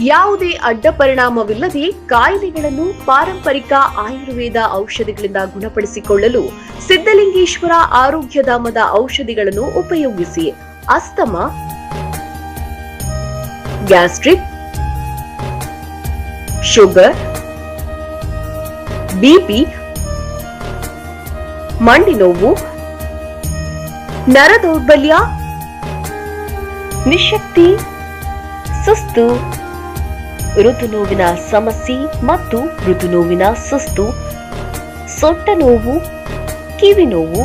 ಯಾವುದೇ ಅಡ್ಡ ಪರಿಣಾಮವಿಲ್ಲದೆ ಕಾಯಿಲೆಗಳನ್ನು ಪಾರಂಪರಿಕ ಆಯುರ್ವೇದ ಔಷಧಿಗಳಿಂದ ಗುಣಪಡಿಸಿಕೊಳ್ಳಲು ಸಿದ್ಧಲಿಂಗೇಶ್ವರ ಆರೋಗ್ಯಧಾಮದ ಔಷಧಿಗಳನ್ನು ಉಪಯೋಗಿಸಿ. ಅಸ್ತಮ. ಗ್ಯಾಸ್ಟ್ರಿಕ್. ಶುಗರ್. ಬಿಪಿ. ಮಂಡಿ ನೋವು ನರ ದೌರ್ಬಲ್ಯ ನಿಶಕ್ತಿ. ಸುಸ್ತು. ಋತುನೋವಿನ ಸಮಸ್ಯೆ ಮತ್ತು ಋತು ನೋವಿನ ಸುಸ್ತು ಸೊಟ್ಟ ನೋವು ಕಿವಿ ನೋವು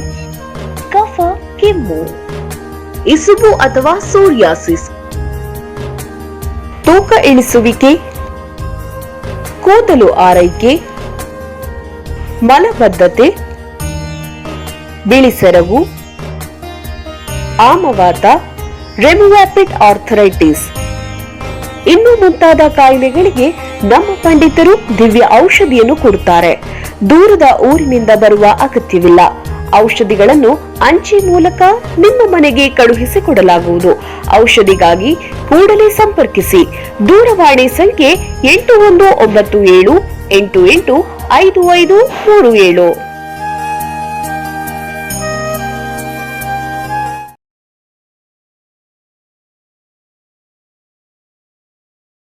ಕಫ, ಕೆಮ್ಮು, ಇಸುಬು ಅಥವಾ ಸೋರಿಯಾಸಿಸ್, ತೂಕ ಇಳಿಸುವಿಕೆ, ಕೂದಲು ಆರೈಕೆ, ಮಲಬದ್ಧತೆ, ಬಿಳಿಸೆರಗು, ಆಮವಾತ ರೆಮಿವ್ಯಾಪಿಡ್ ಆರ್ಥರೈಟಿಸ್. ಇನ್ನು ಮುಂತಾದ ಕಾಯಿಲೆಗಳಿಗೆ ನಮ್ಮ ಪಂಡಿತರು ದಿವ್ಯ ಔಷಧಿಯನ್ನು ಕೊಡುತ್ತಾರೆ. ದೂರದ ಊರಿನಿಂದ ಬರುವ ಅಗತ್ಯವಿಲ್ಲ. ಔಷಧಿಗಳನ್ನು ಅಂಚೆ ಮೂಲಕ ನಿಮ್ಮ ಮನೆಗೆ ಕಳುಹಿಸಿಕೊಡಲಾಗುವುದು. ಔಷಧಿಗಾಗಿ ಕೂಡಲೇ ಸಂಪರ್ಕಿಸಿ. ದೂರವಾಣಿ ಸಂಖ್ಯೆ ಎಂಟು ಒಂದು ಒಂಬತ್ತು ಏಳು ಎಂಟು ಎಂಟು ಐದು ಐದು ಮೂರು ಏಳು.